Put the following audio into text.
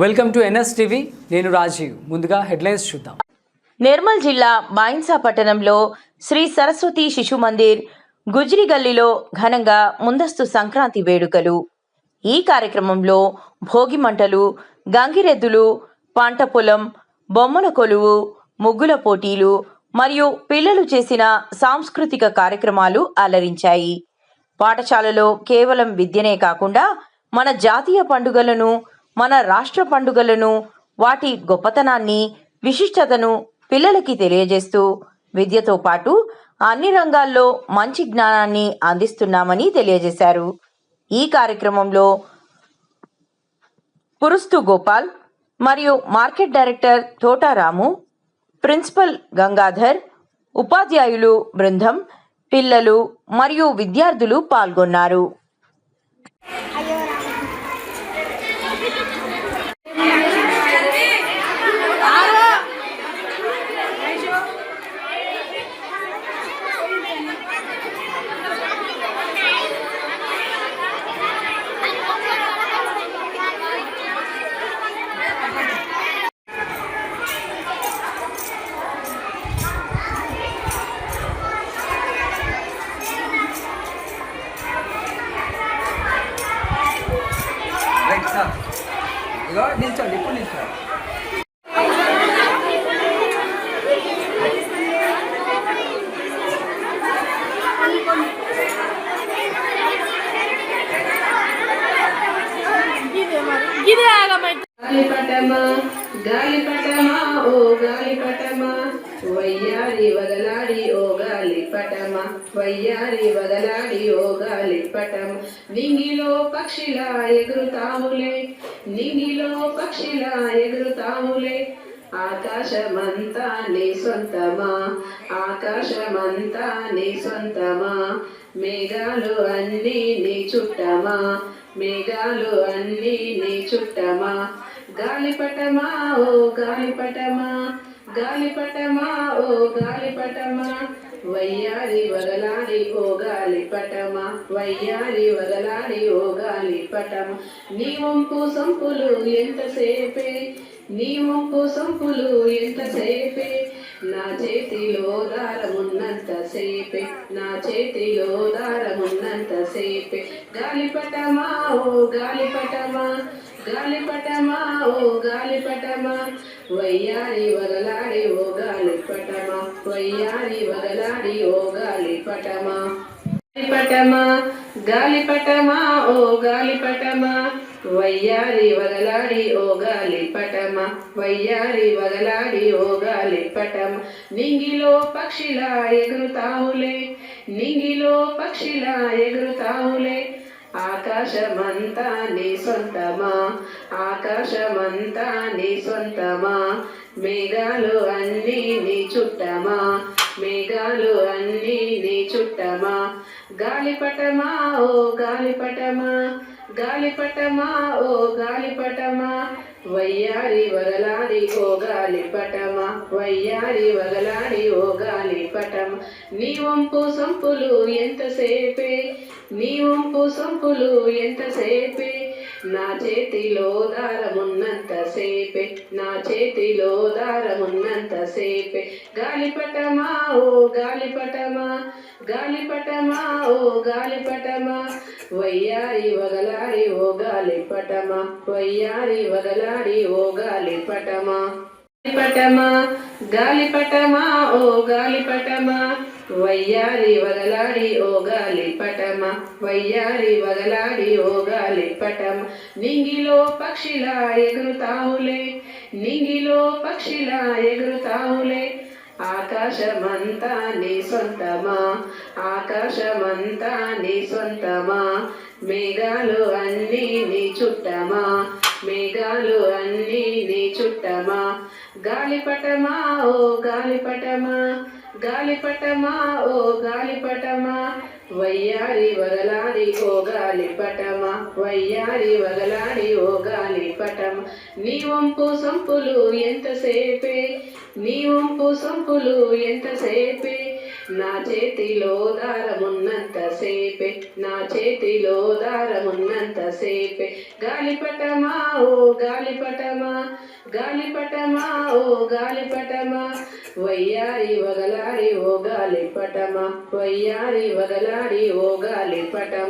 Welcome to NS TV. నేను రాజీవ్. ముందుగా headlines చూద్దాం. నిర్మల్ జిల్లా బాయిన్సా పట్టణంలో శ్రీ సరస్వతి శిశు మందిర్ గుజ్రి గల్లీలో ఘనంగా ముందస్తు సంక్రాంతి వేడుకలు. ఈ కార్యక్రమంలో భోగి మంటలు గంగిరెద్దులు పంట పొలం బొమ్మల కొలువు ముగ్గుల పోటీలు మరియు పిల్లలు చేసిన సాంస్కృతిక కార్యక్రమాలు అలరించాయి. పాఠశాలలో కేవలం విద్యనే కాకుండా మన జాతీయ పండుగలను మన రాష్ట్ర పండుగలను వాటి గొప్పతనాన్ని విశిష్టతను పిల్లలకి తెలియజేస్తూ విద్యతో పాటు అన్ని రంగాల్లో మంచి జ్ఞానాన్ని అందిస్తున్నామని తెలియజేశారు. ఈ కార్యక్రమంలో పురుస్తు గోపాల్ మరియు market director Thotaramu principal Gangadhar ఉపాధ్యాయులు బృందం పిల్లలు మరియు విద్యార్థులు పాల్గొన్నారు. గాలిపటమా గాలిపటమా ఓ గాలిపటమా. వయ్యారి వదలాడి ఓ గాలిపటమా. వయ్యారి వదలాడి ఓ గాలిపటమా. నింగిలో పక్షిలా ఎగురుతాములే నింగిలో పక్షిలా ఎగురుతాములే ఆకాశమంతా నీ సొంతమా ఆకాశమంతా నీ సొంతమా. మేఘాలు అన్నీ నీ చుట్టమా. మేఘాలు అన్నీ నీ చుట్టమా? గాలిపటమా ఓ గాలిపటమా? గాలిపటమా ఓ గాలిపటమా? వయ్యారి వదలాడి ఓ గాలిపటమా? వయ్యారి వదలాడి ఓ గాలిపటమా? నీ వంపు సంపులు ఎంతసేపే? నీ వంపు సంపులు ఎంతసేపే? నా చేతిలో దారమున్నంత సేపే నా చేతిలో దారమున్నంత సేపే. గాలిపటమా ఓ గాలిపటమా గాలిపటమా ఓ గాలిపటమా. వయ్యారి వగలాడి ఓ గాలిపటమా. వయ్యారి వగలాడి ఓ గాలిపటమా. గాలిపటమా గాలిపటమా ఓ గాలిపటమా. వయ్యారి వదలాడి ఓగాలి గాలిపటమా వయ్యారి వదలాడి ఓగాలి గాలిపటమా నింగిలో పక్షిలా ఎగురుతావులే నింగిలో పక్షిలా ఎగురుతావులే ఆకాశమంతా నీ సొంతమా ఆకాశమంతా నీ సొంతమా. మేఘాలు అన్నీ నీ చుట్టమా మేఘాలు అన్నీ నీ చుట్టమా. గాలిపటమా ఓ గాలిపటమా గాలిపటమా ఓ గాలిపటమా? వయ్యారి వదలాడి ఓ గాలిపటమా? వయ్యారి వదలాడి ఓ గాలిపటమా? నీ వంపు సంపులు ఎంతసేపే? నీ వంపు సంపులు ఎంతసేపే? నా చేతిలో దారమున్నంత సేపే నా చేతిలో దారమున్నంత సేపే. గాలిపటమా ఓ గాలిపటమా గాలిపటమా ఓ గాలిపటమా. వయ్యారి వగలారి ఓ గాలిపటమా. వయ్యారి వగలారి ఓ గాలిపటమా. గాలిపటమా గాలిపటమా ఓ గాలిపటమా. వయ్యారి వదలాడి ఓగాలి పటమ. వయ్యారి వదలాడి ఓగాలి పటమ. నింగిలో పక్షిలా ఎగురుతావులే నింగిలో పక్షిలా ఎగురుతావులే. ఆకాశమంతా నీ సొంతమా? ఆకాశమంతా నీ సొంతమా? మేఘాలు అన్నీ నీ చుట్టమా? మేఘాలు అన్నీ నీ చుట్టమా? గాలిపటమా ఓ గాలిపటమా గాలిపటమా ఓ గాలిపటమా వయ్యారి వగలాడి ఓ గాలిపటమా వయ్యారి వగలాడి ఓ గాలిపటమా. నీ వంపు సంపులు ఎంతసేపే నీ వంపు సంపులు ఎంతసేపే నా చేతిలో దారమున్నంత సేపే నా చేతిలో దారమున్నంత సేపే. గాలిపటమా ఓ గాలిపటమా గాలిపటమా ఓ గాలిపటమా. వయ్యారి వగలాడి ఓ గాలిపటమా. వయ్యారి వగలాడి ఓ గాలిపటమా.